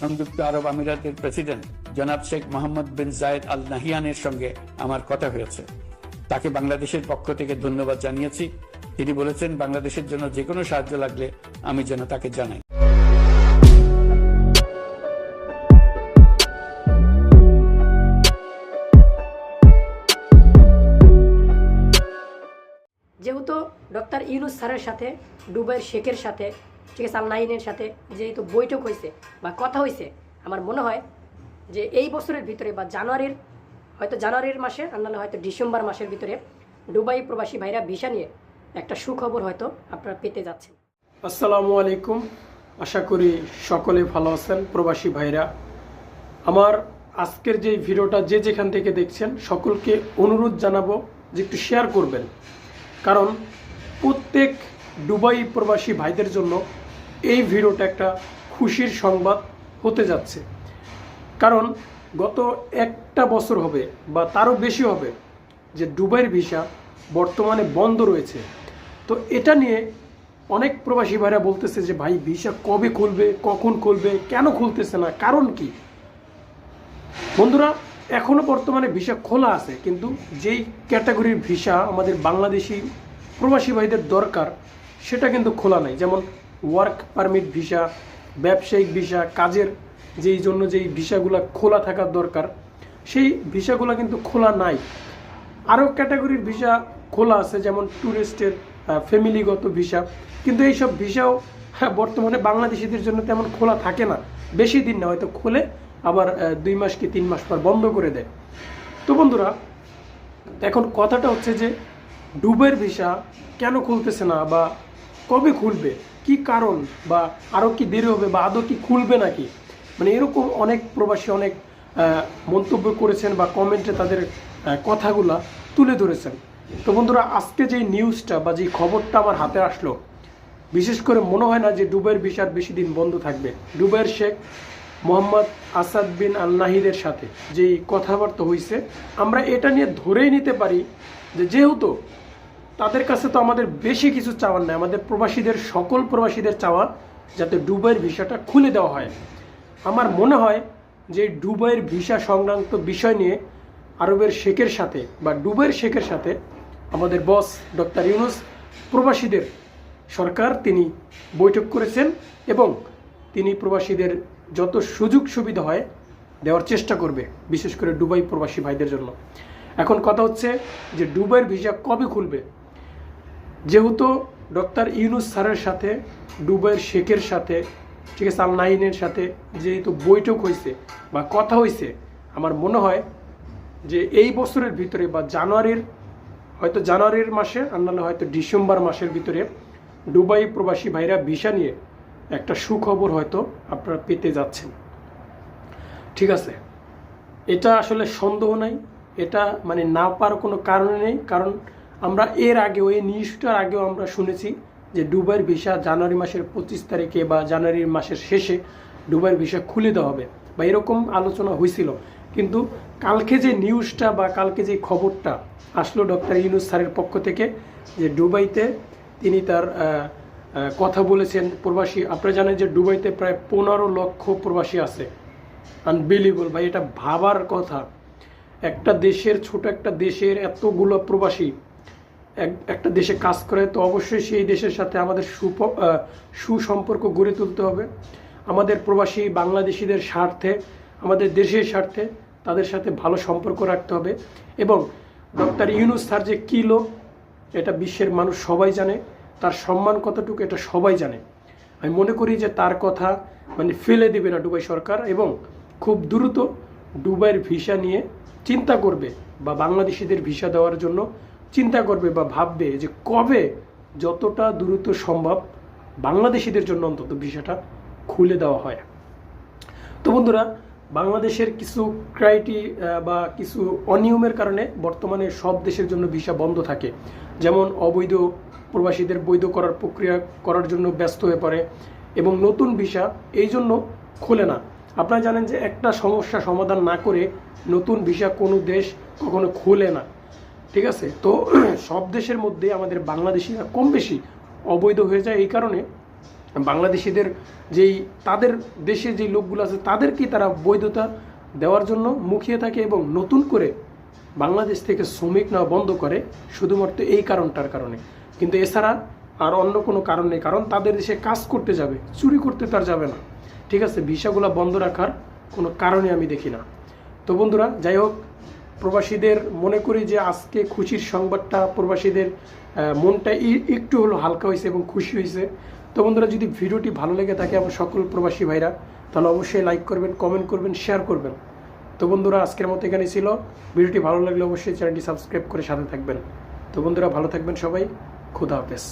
সংযুক্ত আরব আমিরাতের প্রেসিডেন্ট জনাব শেখ মোহাম্মদ বিন জায়েদ আল নাহিয়ানের সঙ্গে আমার কথা হয়েছে। তাকে বাংলাদেশের পক্ষ থেকে ধন্যবাদ জানিয়েছি। তিনি বলেছেন, বাংলাদেশের জন্য যে কোনো সাহায্য লাগলে আমি যেন তাকে জানাই। যেহেতু ডক্টর ইউনুস স্যারের সাথে ডুবাইয়ের শেখের সাথে ঠিক আছে আল নাইনের সাথে যেহেতু বৈঠক হয়েছে বা কথা হয়েছে, আমার মনে হয় যে এই বছরের ভিতরে বা জানুয়ারির, হয়তো জানুয়ারির মাসে আর নাহলে হয়তো ডিসেম্বর মাসের ভিতরে দুবাই প্রবাসী ভাইরা ভিসা নিয়ে একটা সুখবর হয়তো আপনারা পেতে যাচ্ছেন। আসসালামু আলাইকুম। আশা করি সকলে ভালো আছেন, প্রবাসী ভাইরা। আমার আজকের যে ভিডিওটা যে যেখান থেকে দেখছেন, সকলকে অনুরোধ জানাব যে একটু শেয়ার করবেন। কারণ প্রত্যেক দুবাই প্রবাসী ভাইদের জন্য এই ভিডিওটা একটা খুশির সংবাদ হতে যাচ্ছে। কারণ গত একটা বছর হবে বা তারও বেশি হবে যে দুবাইয়ের ভিসা বর্তমানে বন্ধ রয়েছে। তো এটা নিয়ে অনেক প্রবাসী ভাইরা বলতেছে যে, ভাই, ভিসা কবে খুলবে? কখন খুলবে? কেন খুলতেছে না? কারণ কি? বন্ধুরা এখনও বর্তমানে ভিসা খোলা আছে, কিন্তু যেই ক্যাটাগরির ভিসা আমাদের বাংলাদেশি প্রবাসী ভাইদের দরকার সেটা কিন্তু খোলা নাই। যেমন ওয়ার্ক পারমিট ভিসা ব্যবসায়িক ভিসা কাজের যেই জন্য যেই ভিসাগুলো খোলা থাকার দরকার সেই ভিসাগুলো কিন্তু খোলা নাই। আরও ক্যাটাগরির ভিসা খোলা আছে যেমন ট্যুরিস্টের ফ্যামিলিগত ভিসা কিন্তু এইসব ভিসাও হ্যাঁ, বর্তমানে বাংলাদেশিদের জন্য তেমন খোলা থাকে না। বেশি দিন না হয়তো খোলে আবার দুই মাস কি তিন মাস পর বন্ধ করে দেয়। তো বন্ধুরা এখন কথাটা হচ্ছে যে ডুবের ভিসা কেন খুলতেছে না বা কবে খুলবে? কি কারণ? বা আরও কি দেরি হবে? বা আদৌ কি খুলবে নাকি? মানে এরকম অনেক প্রবাসী অনেক মন্তব্য করেছেন বা কমেন্টে তাদের কথাগুলা তুলে ধরেছেন। তো বন্ধুরা, আজকে যে নিউজটা বা যে খবরটা আমার হাতে আসলো, বিশেষ করে মনে হয় না যে দুবাইয়ের ভিসার বেশি দিন বন্ধ থাকবে। দুবাইয়ের শেখ মোহাম্মদ আসাদ বিন আল নাহিদের সাথে যেই কথাবার্তা হয়েছে আমরা এটা নিয়ে ধরেই নিতে পারি যে যেহেতু তাদের কাছে তো আমাদের বেশি কিছু চাওয়ার নাই। আমাদের প্রবাসীদের, সকল প্রবাসীদের চাওয়া যাতে ডুবাইয়ের ভিসাটা খুলে দেওয়া হয়। আমার মনে হয় যে ডুবাইয়ের ভিসা সংক্রান্ত বিষয় নিয়ে আরবের শেখের সাথে বা দুবাইয়ের শেখের সাথে আমাদের বস ডক্টর ইউনুস, প্রবাসীদের সরকার তিনি বৈঠক করেছেন এবং তিনি প্রবাসীদের যত সুযোগ সুবিধা হয় দেওয়ার চেষ্টা করবে, বিশেষ করে ডুবাই প্রবাসী ভাইদের জন্য। এখন কথা হচ্ছে যে ডুবাইয়ের ভিসা কবে খুলবে? যেহেতু ডক্টর ইউনুস স্যারের সাথে দুবাইয়ের শেখের সাথে, ঠিক আছে আল নাইনের সাথে যেহেতু বৈঠক হয়েছে বা কথা হয়েছে, আমার মনে হয় যে এই বছরের ভিতরে বা জানুয়ারির, হয়তো জানুয়ারির মাসে, আর নাহলে হয়তো ডিসেম্বর মাসের ভিতরে দুবাই প্রবাসী ভাইরা ভিসা নিয়ে একটা সুখবর হয়তো আপনারা পেতে যাচ্ছেন। ঠিক আছে, এটা আসলে সন্দেহ নাই, এটা মানে না পাওয়ার কোনো কারণ নেই, কারণ আমরা এর আগেও, এই নিউজটার আগেও আমরা শুনেছি যে ডুবাইয়ের ভিসা জানুয়ারি মাসের পঁচিশ তারিখে বা জানুয়ারির মাসের শেষে দুবাইয়ের ভিসা খুলে দেওয়া হবে বা এরকম আলোচনা হয়েছিল। কিন্তু কালকে যে নিউজটা বা কালকে যে খবরটা আসলো ডক্টর ইউনুস স্যারের পক্ষ থেকে যে দুবাইতে তিনি তার কথা বলেছেন, প্রবাসী, আপনারা জানেন যে ডুবাইতে প্রায় পনেরো লক্ষ প্রবাসী আছে। আনবিলিবল ভাই, এটা ভাবার কথা। একটা দেশের, ছোট একটা দেশের এতগুলো প্রবাসী একটা দেশে কাজ করে, তো অবশ্যই সেই দেশের সাথে আমাদের সুপ সুসম্পর্ক গড়ে তুলতে হবে। আমাদের প্রবাসী বাংলাদেশিদের স্বার্থে, আমাদের দেশের স্বার্থে তাদের সাথে ভালো সম্পর্ক রাখতে হবে এবং ডক্টর ইউনুস স্যার যে কী লোক, এটা বিশ্বের মানুষ সবাই জানে, তার সম্মান কতটুকু এটা সবাই জানে। আমি মনে করি যে তার কথা মানে ফেলে দেবে না দুবাই সরকার এবং খুব দ্রুত দুবাইয়ের ভিসা নিয়ে চিন্তা করবে বা বাংলাদেশিদের ভিসা দেওয়ার জন্য চিন্তা করবে বা ভাববে যে কবে যতটা দ্রুত সম্ভব বাংলাদেশিদের জন্য অন্তত ভিসাটা খুলে দেওয়া হয়। তো বন্ধুরা, বাংলাদেশের কিছু ক্রাইটি বা কিছু অনিয়মের কারণে বর্তমানে সব দেশের জন্য ভিসা বন্ধ থাকে। যেমন অবৈধ প্রবাসীদের বৈধ করার প্রক্রিয়া করার জন্য ব্যস্ত হয়ে পড়ে এবং নতুন ভিসা এই জন্য খোলে না। আপনারা জানেন যে একটা সমস্যা সমাধান না করে নতুন ভিসা কোনো দেশ কখনো খোলে না। ঠিক আছে? তো সব দেশের মধ্যে আমাদের বাংলাদেশিরা কম বেশি অবৈধ হয়ে যায় এই কারণে বাংলাদেশিদের যেই তাদের দেশে যে লোকগুলো আছে তাদেরকে তারা বৈধতা দেওয়ার জন্য মুখিয়ে থাকে এবং নতুন করে বাংলাদেশ থেকে শ্রমিক নেওয়া বন্ধ করে শুধুমাত্র এই কারণটার কারণে। কিন্তু এছাড়া আর অন্য কোনো কারণ নেই, কারণ তাদের দেশে কাজ করতে যাবে, চুরি করতে তার যাবে না। ঠিক আছে? ভিসাগুলো বন্ধ রাখার কোনো কারণে আমি দেখি না। তো বন্ধুরা, যাই হোক প্রবাসীদের মনে করি যে আজকে খুশির সংবাদটা প্রবাসীদের মনটা একটু হলো হালকা হয়েছে এবং খুশি হয়েছে। তো বন্ধুরা, যদি ভিডিওটি ভালো লেগে থাকে আমার সকল প্রবাসী ভাইরা, তাহলে অবশ্যই লাইক করবেন কমেন্ট করবেন শেয়ার করবেন। তো বন্ধুরা, আজকের মতো এখানে ছিল। ভিডিওটি ভালো লাগলে অবশ্যই চ্যানেলটি সাবস্ক্রাইব করে সাথে থাকবেন। তো বন্ধুরা, ভালো থাকবেন সবাই। খুদা হাফেজ।